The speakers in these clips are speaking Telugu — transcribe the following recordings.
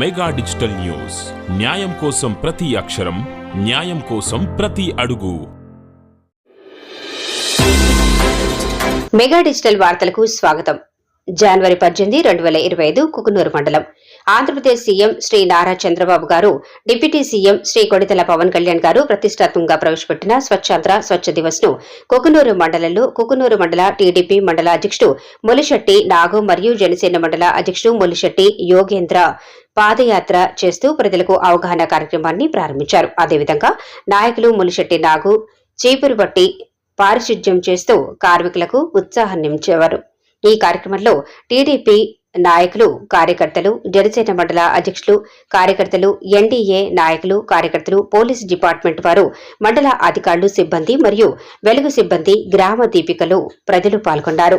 Mega digital news. న్యాయం కోసం ప్రతి అక్షరం న్యాయం కోసం ప్రతి అడుగు. మెగా డిజిటల్ వార్తలకు స్వాగతం. జనవరి పద్దెనిమిది రెండు వేల ఇరవై ఐదు కుకునూరు మండలం. Andhra Pradesh CM Shri Nara Chandrababu garu deputy CM Shri Kodithala Pawan Kalyan garu ప్రతిష్టాత్మకంగా ప్రవేశపెట్టిన స్వచ్ఛాంధ్ర స్వచ్ఛ దివస్ను కుకునూరు మండలంలో కుకునూరు మండల టీడీపీ మండల అధ్యక్షుడు ములిశెట్టి నాగు మరియు జనసేన మండల అధ్యక్షుడు ములిశెట్టి యోగేంద్ర. పాదయాత్ర చేస్తూ ప్రజలకు అవగాహన కార్యక్రమాన్ని ప్రారంభించారు. అదేవిధంగా నాయకులు ములిశెట్టి నాగు చీపురు బట్టి పారిశుధ్యం చేస్తూ కార్మికులకు ఉత్సాహాన్నించేవారు ఈ కార్యక్రమంలో టీడీపీ నాయకులు కార్యకర్తలు జనసేన మండల అధ్యక్షులు కార్యకర్తలు ఎన్డీఏ నాయకులు కార్యకర్తలు పోలీసు డిపార్ట్మెంట్ వారు మండల అధికారులు సిబ్బంది మరియు వెలుగు సిబ్బంది గ్రామ దీపికలు ప్రజలు పాల్గొన్నారు.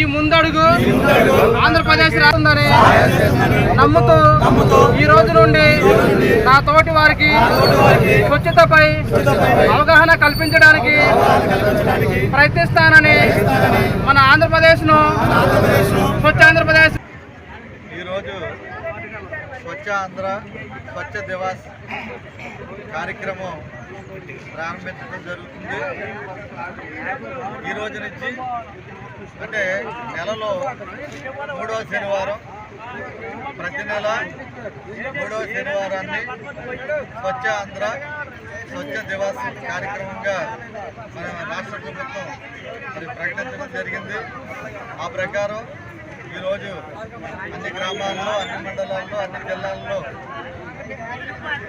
ఈ ముందడుగు ఆంధ్రప్రదేశ్ రాస్తుందని నమ్ముతూ ఈ రోజు నుండి నా తోటి వారికి స్వచ్ఛతపై అవగాహన కల్పించడానికి ప్రయత్నిస్తానని మన ఆంధ్రప్రదేశ్ను స్వచ్ఛ ఆంధ్రప్రదేశ్ ఈరోజు స్వచ్ఛ ఆంధ్ర స్వచ్ఛ దివాస్ కార్యక్రమం ప్రారంభించడం జరుగుతుంది. ఈ రోజు నుంచి అంటే నెలలో మూడవ శనివారం. ప్రతి నెల మూడవ శనివారాన్ని స్వచ్ఛ ఆంధ్ర స్వచ్ఛ దివాస్ కార్యక్రమంగా మన రాష్ట్ర ప్రభుత్వం మరి ప్రకటించడం జరిగింది. ఆ ప్రకారం ఈరోజు అన్ని గ్రామాల్లో అన్ని మండలాల్లో అన్ని జిల్లాల్లో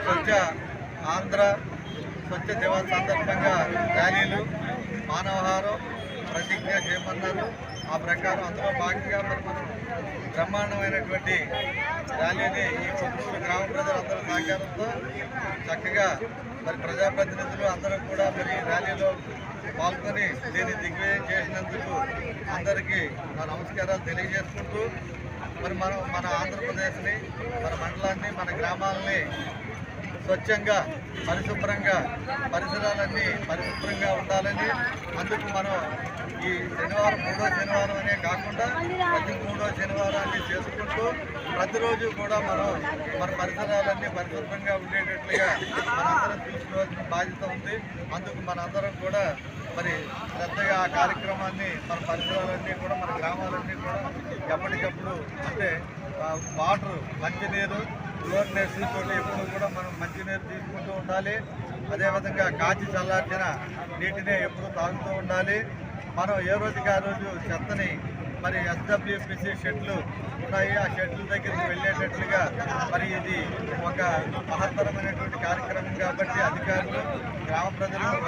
స్వచ్ఛ ఆంధ్ర స్వచ్ఛ దివాస్ సందర్భంగా ర్యాలీలు మానవహారం ప్రతిజ్ఞ చేయమన్నారు ఆ ప్రకారం అందులో భాగంగా మరి మనం బ్రహ్మాండమైనటువంటి ర్యాలీని ఈ కొత్తూరు గ్రామ ప్రజలందరూ సహకారంతో చక్కగా మరి ప్రజాప్రతినిధులు అందరూ కూడా మరి ర్యాలీలో పాల్గొని దీన్ని దిగ్విజయం చేసినందుకు అందరికీ నా నమస్కారాలు తెలియజేసుకుంటూ మరి మనం మన ఆంధ్రప్రదేశ్ని మన మండలాన్ని మన గ్రామాలని స్వచ్ఛంగా పరిశుభ్రంగా పరిసరాలన్నీ పరిశుభ్రంగా ఉండాలని అందుకు మనం ఈ శనివారం మూడో శనివారం అనే కాకుండా ప్రతి మూడో శనివారాన్ని చేసుకుంటూ ప్రతిరోజు కూడా మనం మన పరిసరాలన్నీ పరిశుభ్రంగా ఉండేటట్లుగా మనందరం చూసుకోవాల్సిన బాధ్యత ఉంది. అందుకు మనందరం కూడా మరి శ్రద్ధగా ఆ కార్యక్రమాన్ని మన పరిసరాలన్నీ కూడా మన గ్రామాలన్నీ కూడా ఎప్పటికప్పుడు అంటే వాటర్ మంచినీరు క్లోరినేట్స్ తోటి ఎప్పుడు కూడా మనం మంచినీరు తీసుకుంటూ ఉండాలి. అదేవిధంగా కాచి చల్లార్చిన నీటిని ఎప్పుడు తాగుతూ ఉండాలి. మనం ఏ రోజుకి ఆ రోజు చెత్తని మరి ఎస్డబ్ల్యూపిసి షెడ్లు ఉన్నాయి. ఆ షెడ్ల దగ్గరికి వెళ్ళేటట్లుగా మరి ఇది ఒక మహత్తరమైనటువంటి కార్యక్రమం కాబట్టి అధికారులు గ్రామ ప్రజలు